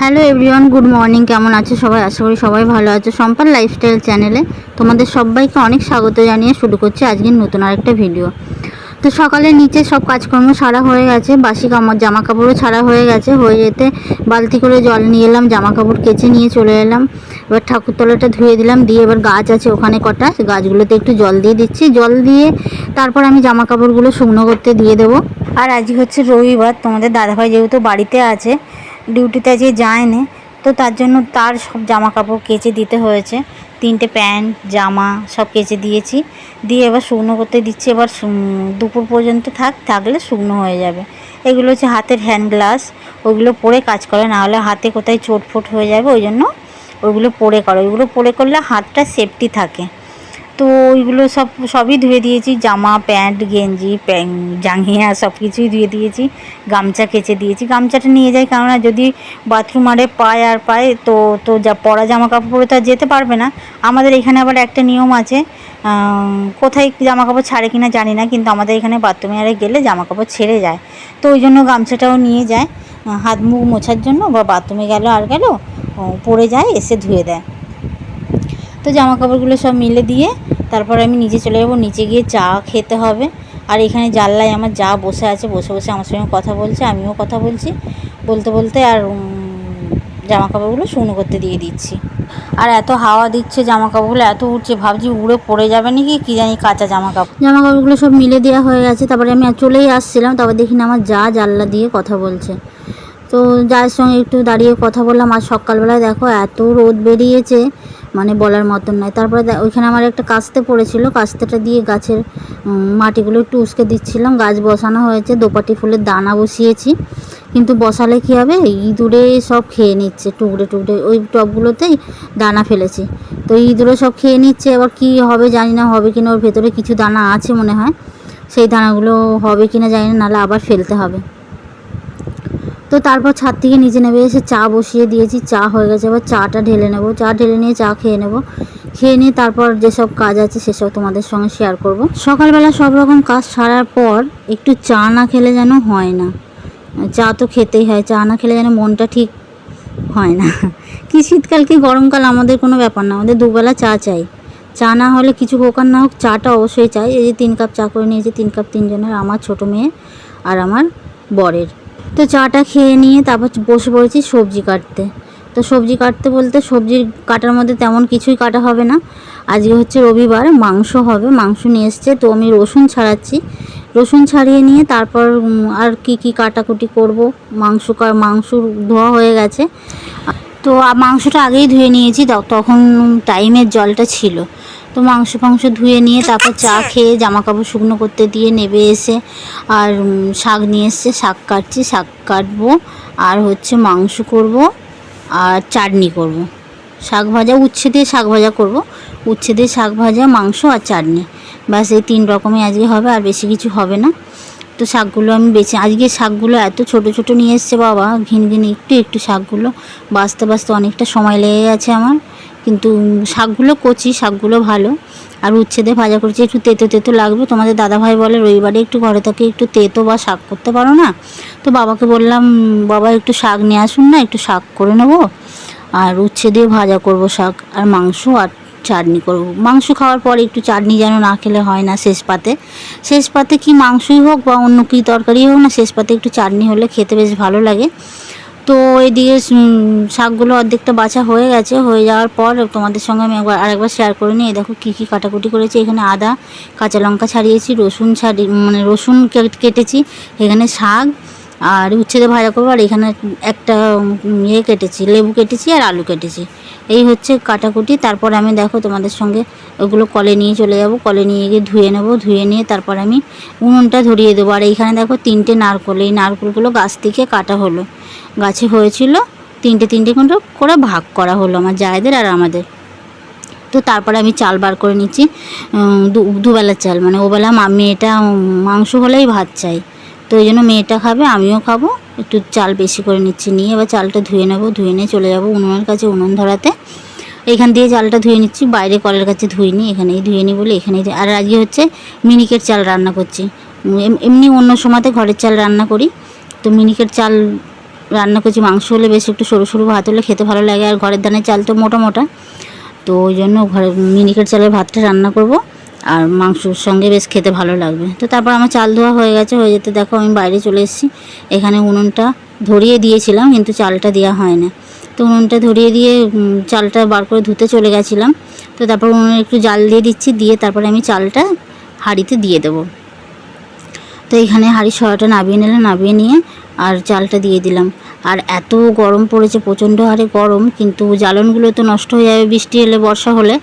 Hello everyone good morning কেমন আছো সবাই? আশা করি সবাই ভালো আছো। সম্পার লাইফস্টাইল চ্যানেলে তোমাদের সবাইকে অনেক স্বাগত জানিয়ে শুরু করছি আজকের নতুন আরেকটা ভিডিও তো সকালে নিচে সব কাজকর্ম সারা হয়ে গেছে, বাসি কামড় জামা কাপড়ও ছাড়া হয়ে গেছে। হয়ে যেতে বালতি করে জল নিয়ে এলাম জামা কাপড় কেচে নিয়ে চলে এলাম। এবার ঠাকুরতলাটা ধুয়ে দিলাম, দিয়ে এবার গাছ আছে ওখানে কটা গাছগুলোতে একটু জল দিয়ে দিচ্ছি। জল দিয়ে তারপর আমি জামা কাপড়গুলো শুকনো করতে দিয়ে দেবো। আর আজকে হচ্ছে রবিবার, তোমাদের দাদাভাই যেহেতু বাড়িতে আছে ডিউটিতে আজকে যায়নি, তো তার জন্য তার সব জামা কাপড় কেচে দিতে হয়েছে। তিনটে প্যান্ট, জামা সব কেচে দিয়েছি। দিয়ে এবার শুকনো করতে দিচ্ছি। এবার দুপুর পর্যন্ত থাক, থাকলে শুকনো হয়ে যাবে। এগুলো হচ্ছে হাতের হ্যান্ড গ্লাস ওগুলো পরে কাজ করে, না হলে হাতে কোথায় চোট ফোট হয়ে যাবে, ওই জন্য ওইগুলো পরে করে। ওইগুলো পরে করলে হাতটা সেফটি থাকে। তো ওইগুলো সব, সবই ধুয়ে দিয়েছি। জামা, প্যান্ট, গেঞ্জি প্যান জাঙ্গিয়া সব কিছুই ধুয়ে দিয়েছি। গামছা কেচে দিয়েছি। গামছাটা নিয়ে যাই, কেননা যদি বাথরুম আরে পায় আর পায়, তো তো যা পরা জামা কাপড় পরে তো আর যেতে পারবে না। আমাদের এখানে আবার একটা নিয়ম আছে কোথায় জামা কাপড় ছাড়ে কিনা জানি না, কিন্তু আমাদের এখানে বাথরুমে আরে গেলে জামা কাপড় ছেড়ে যায়। তো ওই জন্য গামছাটাও নিয়ে যায়, হাত মুখ মোছার জন্য, বা বাথরুমে গেল আর গেল পরে যায়, এসে ধুয়ে দেয়। তো জামা কাপড়গুলো সব মিলে দিয়ে তারপর আমি নিচে চলে যাব। নিচে গিয়ে চা খেতে হবে। আর এখানে জানলায় আমার যা বসে আছে, বসে বসে আমার সঙ্গে কথা বলছে, আমিও কথা বলছি। বলতে বলতে আর জামা কাপড়গুলো শুকনো করতে দিয়ে দিচ্ছি। আর এত হাওয়া দিচ্ছে জামা কাপড়গুলো এত উঠছে ভাবছি উড়ে পড়ে যাবে নাকি, কি জানি কাঁচা জামা কাপড় জামা কাপড়গুলো সব মিলে দেওয়া হয়ে গেছে, তারপরে আমি চলেই আসছিলাম, তারপর দেখি না আমার যা জানলা দিয়ে কথা বলছে। তো যার সঙ্গে একটু দাঁড়িয়ে কথা বললাম, আর সকালবেলায় দেখো এত রোদ বেরিয়েছে মানে বলার মতন নয় তারপরে ওইখানে আমার একটা কাস্তে পড়েছিল। কাস্তেটা দিয়ে গাছের মাটিগুলো একটু উস্কে দিচ্ছিলাম। গাছ বসানো হয়েছে, দোপাটি ফুলের দানা বসিয়েছি। কিন্তু বসালে কী হবে? ইঁদুরে সব খেয়ে নিচ্ছে, টুকরে টুকরে। ওই টবগুলোতেই দানা ফেলেছি। তো ইঁদুরে সব খেয়ে নিচ্ছে, এবার কি হবে জানি না, হবে কিনা ওর ভেতরে কিছু দানা আছে মনে হয়। সেই দানাগুলো হবে কিনা জানি না, নাহলে আবার ফেলতে হবে। তো তারপর ছাদ থেকে নিচে নেমে এসে চা বসিয়ে দিয়েছি, চা হয়ে গেছে। এবার চাটা ঢেলে নেব। চা ঢেলে নিয়ে চা খেয়ে নেব। খেয়ে নিয়ে তারপর যেসব কাজ আছে সেসব তোমাদের সঙ্গে শেয়ার করব। সকালবেলা সব রকম কাজ সারার পর একটু চা না খেলে যেন হয় না। চা তো খেতেই হয়, চা না খেলে যেন মনটা ঠিক হয় না। কি শীতকাল, কি গরমকাল আমাদের কোনো ব্যাপার না, আমাদের দুবেলা চা চাই। চা না হলে কিছু হোক আর না হোক, চাটা অবশ্যই চাই। এই যে তিন কাপ চা করে নিয়েছি, তিন কাপ তিনজনের, আমার ছোটো মেয়ে আর আমার বরের। তো চাটা খেয়ে নিয়ে তারপর বসে পড়েছি সবজি কাটতে। তো সবজি কাটতে বলতে সবজি কাটার মধ্যে তেমন কিছুই কাটা হবে না। আজকে হচ্ছে রবিবার, মাংস হবে, মাংস নিয়ে এসছে। তো আমি রসুন ছাড়াচ্ছি। রসুন ছাড়িয়ে নিয়ে তারপর আর কি কি কাটাকুটি করব? মাংস মাংস ধোয়া হয়ে গেছে। তো মাংসটা আগেই ধুয়ে নিয়েছি। তখন টাইমের জলটা ছিল। তো মাংস ফাংস ধুয়ে নিয়ে তারপর চা খেয়ে জামা কাপড় শুকনো করতে দিয়ে নেবে এসে আর শাক নিয়ে এসছে, শাক কাটছি, শাক কাটবো, আর হচ্ছে মাংস করব, আর চাটনি করব। শাক ভাজা, উচ্ছে দিয়ে শাক ভাজা করব। উচ্ছে দিয়ে শাক ভাজা, মাংস আর চাটনি। ব্যাস, এই তিন রকমই আজকে হবে, আর বেশি কিছু হবে না। তো শাকগুলো আমি বেছে, আজকে শাকগুলো এত ছোট ছোট নিয়ে এসছে বাবা, ঘিন ঘিন একটু একটু শাকগুলো। বাঁচতে বাঁচতে অনেকটা সময় লেগে গেছে আমার। কিন্তু শাকগুলো কচি, শাকগুলো ভালো। আর উচ্ছেদে ভাজা করছি, একটু তেতো তেতো লাগবে। তোমাদের দাদাভাই বলে, রবিবারে একটু ঘরে থেকে একটু তেতো বা শাক করতে পারো না। তো বাবাকে বললাম, বাবা, একটু শাক নিয়ে আসুন না, একটু শাক করে নেব। আর উচ্ছে দিয়ে ভাজা করব শাক, আর মাংস আর চাটনি করব। মাংস খাওয়ার পরে একটু চাটনি যেন না খেলে হয় না শেষ পাতে। শেষ পাতে কি মাংসই হোক বা অন্য কী তরকারি হোক না, শেষ পাতে একটু চাটনি হলে খেতে বেশ ভালো লাগে। তো এদিকে শাকগুলো অর্ধেকটা বাছা হয়ে গেছে। হয়ে যাওয়ার পর তোমাদের সঙ্গে আমি একবার, আরেকবার শেয়ার করে নিই। দেখো কী কী কাটাকুটি করেছি। এখানে আদা, কাঁচা লঙ্কা ছাড়িয়েছি, রসুন ছাড়ি মানে রসুন কেটেছি, এখানে শাক, আর উচ্ছেদে ভাজা করব, আর এখানে একটা ইয়ে কেটেছি, লেবু কেটেছি আর আলু কেটেছি। এই হচ্ছে কাটাকুটি। তারপর আমি দেখো তোমাদের সঙ্গে ওগুলো কলে নিয়ে চলে যাব। কলে নিয়ে গিয়ে ধুয়ে নেব। ধুয়ে নিয়ে তারপর আমি উনুনটা ধরিয়ে দেবো। আর এইখানে দেখো তিনটে নারকল। এই নারকলগুলো গাছ থেকে কাটা হলো। গাছে হয়েছিল, তিনটে তিনটে করে করে ভাগ করা হলো আমার জায়েদের আর আমাদের। তো তারপরে আমি চাল বার করে নিচ্ছি দুবেলা চাল। মানে ওবেলা মেয়েটা মাংস হলেই ভাত চাই। তো ওই জন্য মেয়েটা খাবে, আমিও খাব। একটু চাল বেশি করে নিচ্ছি, নিয়ে এবার চালটা ধুয়ে নেব, ধুয়ে নিয়ে চলে যাব উনুনের কাছে, উনুন ধরাতে। এখান দিয়ে চালটা ধুয়ে নিচ্ছি, বাইরে কলের কাছে ধুইনি, এখানেই ধুয়ে নিই বলে এখানেই আর আজকে হচ্ছে মিনিকেট চাল রান্না করছি। এম- এমনি অন্য সময়তে ঘরের চাল রান্না করি। তো মিনিকেট চাল রান্না করছি, মাংস হলে বেশ একটু সরু সরু ভাত হলে খেতে ভালো লাগে, আর ঘরের ধানের চাল তো মোটা মোটা। তো ওই জন্য ঘরে মিনিকেট চালের ভাতটা রান্না করব, আর মাংসর সঙ্গে বেশ খেতে ভালো লাগবে। তো তারপর আমার চাল ধোয়া হয়ে গেছে, হয়ে যেতে দেখো আমি বাইরে চলে এসেছি। এখানে উনুনটা ধরিয়ে দিয়েছিলাম, কিন্তু চালটা দেওয়া হয় না তো উনুনটা ধরিয়ে দিয়ে চালটা বার করে ধুতে চলে গেছিলাম। তো তারপর উনুনে একটু জাল দিয়ে দিচ্ছি, দিয়ে তারপরে আমি চালটা হাঁড়িতে দিয়ে দেবো। তো এখানে হাঁড়ি সরাটা নাবিয়ে নিলাম, নাবিয়ে নিয়ে আর চালটা দিয়ে দিলাম। আর এত গরম পড়েছে, প্রচণ্ড হারে গরম, কিন্তু জ্বালনগুলো তো নষ্ট হয়ে যাবে, বৃষ্টি এলে, বর্ষা হলে।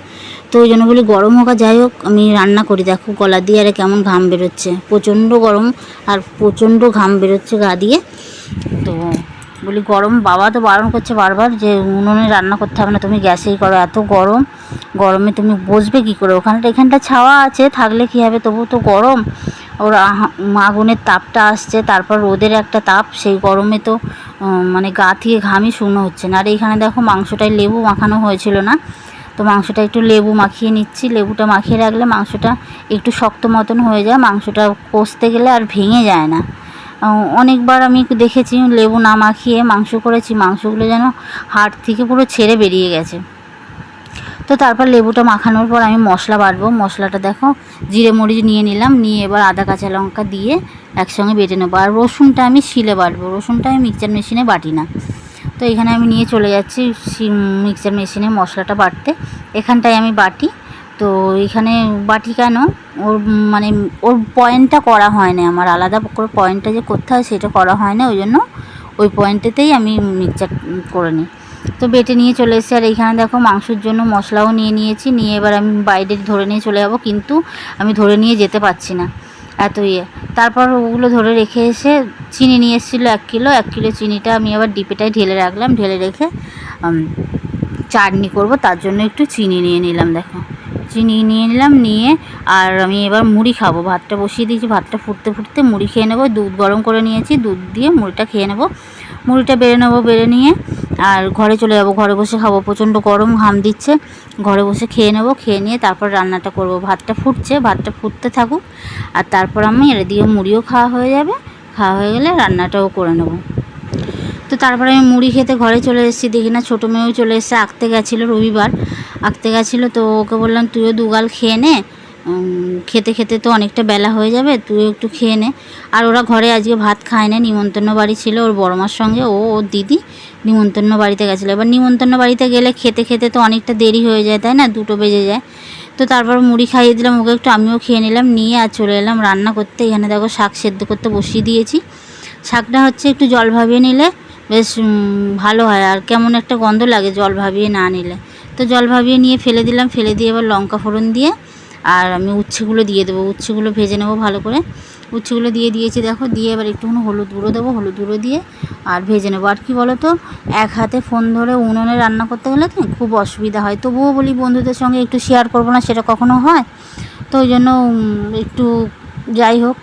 তো ওই জন্য বলি গরম হোক যাই হোক, আমি রান্না করি। দেখো গলা দিয়ে আর কেমন ঘাম বেরোচ্ছে। প্রচণ্ড গরম আর প্রচণ্ড ঘাম বেরোচ্ছে গা দিয়ে। তো বলি গরম, বাবা তো বারণ করছে বারবার যে উনুনে রান্না করতে হবে না, তুমি গ্যাসেই করো। এত গরম, গরমে তুমি বসবে কি করে? ওখানটা, এখানটা ছাওয়া আছে, থাকলে কি হবে? তবু তো গরম। ওর আগুনের তাপটা আসছে, তারপর রোদের একটা তাপ, সেই গরমে তো মানে গা থেকে ঘামই শুকনো হচ্ছে না। আর এইখানে দেখো মাংসটায় লেবু মাখানো হয়েছিল না? তো মাংসটা একটু লেবু মাখিয়ে নিচ্ছি। লেবুটা মাখিয়ে রাখলে মাংসটা একটু শক্ত মতন হয়ে যায়। মাংসটা কষতে গেলে আর ভেঙে যায় না। অনেকবার আমি দেখেছি লেবু না মাখিয়ে মাংস করেছি। মাংসগুলো যেন হাড় থেকে পুরো ছেড়ে বেরিয়ে গেছে। তো তারপর লেবুটা মাখানোর পর আমি মশলা বাটবো। মশলাটা দেখো, জিরে মরিচ নিয়ে নিলাম, নিয়ে এবার আদা, কাঁচা লঙ্কা দিয়ে একসঙ্গে বেটে নেব। আর রসুনটা আমি শিলে বাটবো। রসুনটা আমি মিক্সচার মেশিনে বাটি না। তো এখানে আমি নিয়ে চলে যাচ্ছি মিক্সচার মেশিনে মশলাটা বাটতে। এখানটায় আমি বাটি। তো এখানে বাটি কেন? ওর মানে ওর পয়েন্টটা করা হয় না আমার। আলাদা করে পয়েন্টটা যে করতে হয় সেটা করা হয় না। ওই জন্য ওই পয়েন্টেতেই আমি মিক্সচার করে নিই। তো বেটে নিয়ে চলে এসেছি। আর এইখানে দেখো মাংসের জন্য মশলাও নিয়ে নিয়েছি। নিয়ে এবার আমি বাইরে ধরে নিয়ে চলে যাব, কিন্তু আমি ধরে নিয়ে যেতে পারছি না এত ইয়ে। তারপর ওগুলো ধরে রেখে এসে চিনি নিয়ে এসেছিল এক কিলো। এক কিলো চিনিটা আমি আবার ডিপেটায় ঢেলে রাখলাম। ঢেলে রেখে চাটনি করব। তার জন্য একটু চিনি নিয়ে নিলাম, দেখো। চিনি নিয়ে নিলাম, নিয়ে আর আমি এবার মুড়ি খাব। ভাতটা বসিয়ে দিয়েছি। ভাতটা ফুটতে ফুটতে মুড়ি খেয়ে নেব। দুধ গরম করে নিয়েছি। দুধ দিয়ে মুড়িটা খেয়ে নেব। মুড়িটা বেড়ে নেব, বেড়ে নিয়ে আর ঘরে চলে যাব। ঘরে বসে খাব। প্রচণ্ড গরম, ঘাম দিচ্ছে। ঘরে বসে খেয়ে নেব, খেয়ে নিয়ে তারপর রান্নাটা করব। ভাতটা ফুটছে, ভাতটা ফুটতে থাকুক। আর তারপর আমি এদিকে মুড়িও খাওয়া হয়ে যাবে। খাওয়া হয়ে গেলে রান্নাটাও করে নেব। তো তারপরে আমি মুড়ি খেতে ঘরে চলে এসেছি। দেখি না, ছোটো মেয়েও চলে এসেছে। আঁকতে গেছিল রবিবার। আঁকতে গেছিল তো ওকে বললাম, তুইও দুগাল খেয়ে নে। খেতে খেতে তো অনেকটা বেলা হয়ে যাবে, তুইও একটু খেয়ে নে। আর ওরা ঘরে আজকে ভাত খায় না, নিমন্ত্রণ বাড়ি ছিল ওর বড় মার সঙ্গে, ও ওর দিদি নিমন্ত্রণ বাড়িতে গেছিল। এবার নিমন্ত্রণ বাড়িতে গেলে খেতে খেতে তো অনেকটা দেরি হয়ে যায়, তাই না? দুটো বেজে যায়। তো তারপর মুড়ি খাইয়ে দিলাম, ওকে একটু আমিও খেয়ে নিলাম, নিয়ে আর চলে এলাম রান্না করতে। এখানে দেখো শাক সেদ্ধ করতে বসিয়ে দিয়েছি। শাকটা হচ্ছে একটু জল ভাবিয়ে নিলে বেশ ভালো হয়, আর কেমন একটা গন্ধ লাগে জল ভাবিয়ে না নিলে। তো জল ভাবিয়ে নিয়ে ফেলে দিলাম, ফেলে দিয়ে এবার লঙ্কা ফোড়ন দিয়ে আর আমি উচ্ছেগুলো দিয়ে দেবো, উচ্ছেগুলো ভেজে নেব ভালো করে। উচ্ছেগুলো দিয়ে দিয়েছি, দেখো, দিয়ে এবার একটুখানি হলুদ গুঁড়ো দেবো, হলুদ গুঁড়ো দিয়ে আর ভেজে নেব। আর কি বলো তো এক হাতে ফোন ধরে উনুনে রান্না করতে গেলে তো খুব অসুবিধা হয়। তবুও বলি বন্ধুদের সঙ্গে একটু শেয়ার করব না, সেটা কখনো হয়। তো ওই জন্য একটু যাই হোক,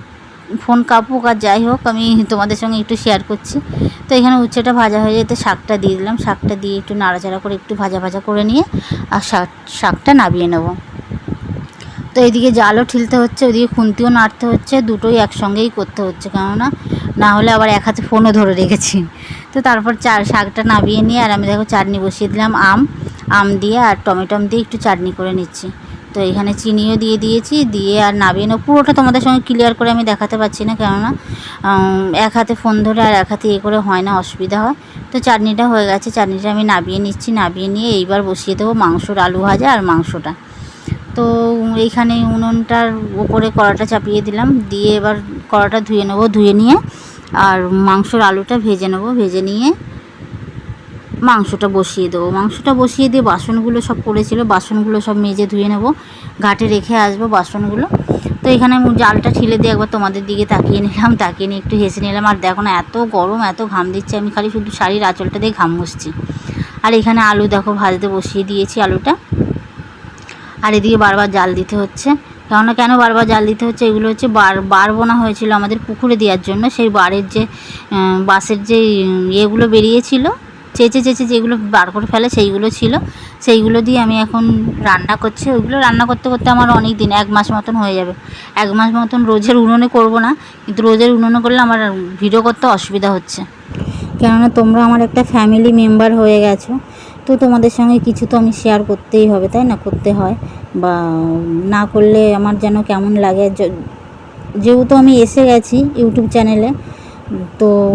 ফোন কাপুক আর যাই হোক, আমি তোমাদের সঙ্গে একটু শেয়ার করছি। তো এখানে উচ্ছেটা ভাজা হয়ে যেতে শাকটা দিয়ে দিলাম। শাকটা দিয়ে একটু নাড়াচাড়া করে একটু ভাজা ভাজা করে নিয়ে, আর শাক, শাকটা নাবিয়ে নেব। তো এদিকে জালও ঠিলতে হচ্ছে, ওদিকে খুন্তিও নাড়তে হচ্ছে, দুটোই একসঙ্গেই করতে হচ্ছে কেননা না হলে আবার এক হাতে ফোনও ধরে রেখেছি। তো তারপর চার, শাকটা নাবিয়ে নিয়ে আর আমি দেখো চাটনি বসিয়ে দিলাম, আম আম দিয়ে আর টমেটম দিয়ে একটু চাটনি করে নিচ্ছি। তো এখানে চিনিও দিয়ে দিয়েছি, দিয়ে আর নাবিয়ে নেব। পুরোটা তোমাদের সঙ্গে ক্লিয়ার করে আমি দেখাতে পারছি না কেননা এক হাতে ফোন ধরে আর এক হাতে এ করে হয় না, অসুবিধা হয়। তো চাটনিটা হয়ে গেছে, চাটনিটা আমি নাবিয়ে নিচ্ছি, নাবিয়ে নিয়ে এইবার বসিয়ে দেবো মাংসর আলু ভাজা আর মাংসটা। তো এইখানে উনুনটার ওপরে কড়াটা চাপিয়ে দিলাম। দিয়ে এবার কড়াটা ধুয়ে নেব, ধুয়ে নিয়ে আর মাংসর আলুটা ভেজে নেব, ভেজে নিয়ে মাংসটা বসিয়ে দেবো। মাংসটা বসিয়ে দিয়ে বাসনগুলো সব পড়েছিল, বাসনগুলো সব মেজে ধুয়ে নেব। ঘাটে রেখে আসব বাসনগুলো। তো এখানে আমি জালটা ঠেলে দিয়ে একবার তোমাদের দিকে তাকিয়ে নিলাম, তাকিয়ে নিয়ে একটু হেসে নিলাম। আর দেখো না, এত গরম, এত ঘাম দিচ্ছে। আমি খালি শুধু শাড়ির আঁচলটা দিয়ে ঘাম মুছছি। আর এখানে আলু দেখো ভাজতে বসিয়ে দিয়েছি আলুটা। আর এদিকে বারবার জাল দিতে হচ্ছে। কেননা কেন বারবার জাল দিতে হচ্ছে? এগুলো হচ্ছে বার বার বোনা হয়েছিল আমাদের পুকুরে দেওয়ার জন্য। সেই বারের যে বাঁশের যে ইয়েগুলো বেরিয়েছিল, চেঁচে চেঁচে যেগুলো বার করে ফেলে সেইগুলো ছিল। সেইগুলো দিয়ে আমি এখন রান্না করছি। ওইগুলো রান্না করতে করতে আমার অনেক দিন, এক মাস মতন হয়ে যাবে। এক মাস মতন রোজের উনুনে করব না, কিন্তু রোজের উনুনে করলে আমার ভিডিও করতে অসুবিধা হচ্ছে। কেননা তোমরা আমার একটা ফ্যামিলি মেম্বার হয়ে গেছো। তো তোমাদের সঙ্গে কিছু তো আমি শেয়ার করতেই হবে, তাই না? করতে হয় বা না করলে আমার যেন কেমন লাগে। যেহেতু আমি এসে গেছি ইউটিউব চ্যানেলে তো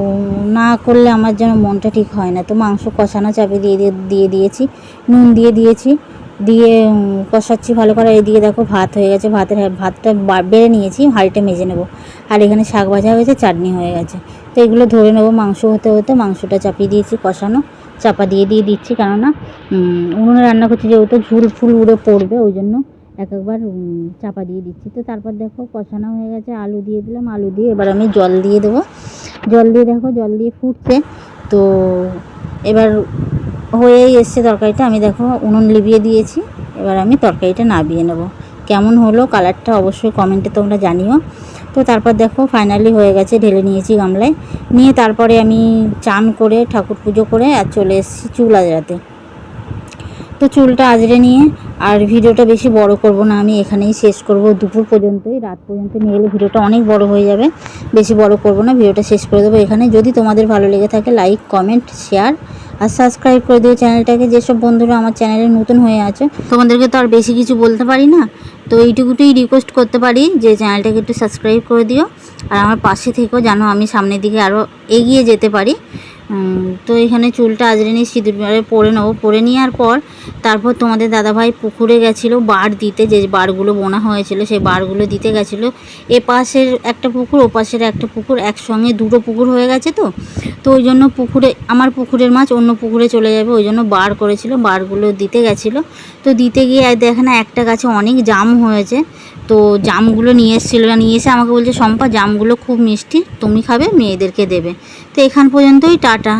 না করলে আমার যেন মনটা ঠিক হয় না। তো মাংস কষানো চাপে দিয়ে দিয়ে দিয়ে দিয়েছি, নুন দিয়ে দিয়েছি, দিয়ে কষাচ্ছি ভালো করে। এদিকে দেখো ভাত হয়ে গেছে, ভাতের ভাতটা বা- বেড়ে নিয়েছি, হাঁড়িটা মেজে নেব। আর এখানে শাক ভাজা হয়েছে, চাটনি হয়ে গেছে। তো এগুলো ধরে নেব মাংস হতে হতে, মাংসটা চাপিয়ে দিয়েছি কষানো। চাপা দিয়ে দিয়ে দিচ্ছি। কেননা উনুনে রান্না করছি যেহেতু ঝুল ফুল উড়ে পড়বে, ওই জন্য এক একবার চাপা দিয়ে দিচ্ছি। তো তারপর দেখো, কষানো হয়ে গেছে, আলু দিয়ে দিলাম। আলু দিয়ে এবার আমি জল দিয়ে দেবো। জল দিয়ে দেখো, জল দিয়ে ফুটছে। তো এবার হয়েই এসছে তরকারিটা। আমি দেখো, উনুন লিবিয়ে দিয়েছি। এবার আমি তরকারিটা নাবিয়ে নেব। কেমন হলো কালারটা অবশ্যই কমেন্টে তোমরা জানিও। তো তারপর দেখো ফাইনালি হয়ে গেছে, ঢেলে নিয়েছি গামলায়। নিয়ে তারপরে আমি চান করে ঠাকুর পুজো করে আর চলে এসেছি চুল আজরাতে তো চুলটা আজরে নিয়ে আর ভিডিওটা বেশি বড় করব না, আমি এখানেই শেষ করব। দুপুর পর্যন্তই, রাত পর্যন্ত নিয়ে এলে ভিডিওটা অনেক বড় হয়ে যাবে, বেশি বড় করব না, ভিডিওটা শেষ করে দেবো এখানে। যদি তোমাদের ভালো লেগে থাকে লাইক কমেন্ট শেয়ার আর সাবস্ক্রাইব করে দিও চ্যানেলটাকে যেসব বন্ধুরা আমার চ্যানেলে নতুন হয়ে আছে, তোমাদেরকে তো আর বেশি কিছু বলতে পারি না। তো এইটুকুটুই রিকোয়েস্ট করতে পারি যে চ্যানেলটাকে একটু সাবস্ক্রাইব করে দিও। আর আমার পাশে থেকেও যেন আমি সামনের দিকে আরও এগিয়ে যেতে পারি। তো এখানে চুলটা আজরে নিয়ে সিঁদুর পরে নেব। পরে নেওয়ার পর তারপর তোমাদের দাদাভাই পুকুরে গেছিল বার দিতে, যে বারগুলো বোনা হয়েছিল সেই বারগুলো দিতে গেছিল। এ পাশের একটা পুকুর ও পাশের একটা পুকুর, একসঙ্গে দুটো পুকুর হয়ে গেছে তো। তো ওই জন্য পুকুরে, আমার পুকুরের মাছ অন্য পুকুরে চলে যাবে, ওই জন্য বার করেছিল, বারগুলো দিতে গেছিল। তো দিতে গিয়ে দেখে না, একটা গাছে অনেক জাম হয়েছে। তো জামগুলো নিয়ে এসেছিল, নিয়ে এসে আমাকে বলছে, শম্পা, জামগুলো খুব মিষ্টি, তুমি খাবে, মেয়েদেরকে দেবে। তো এখান পর্যন্তই টাটা।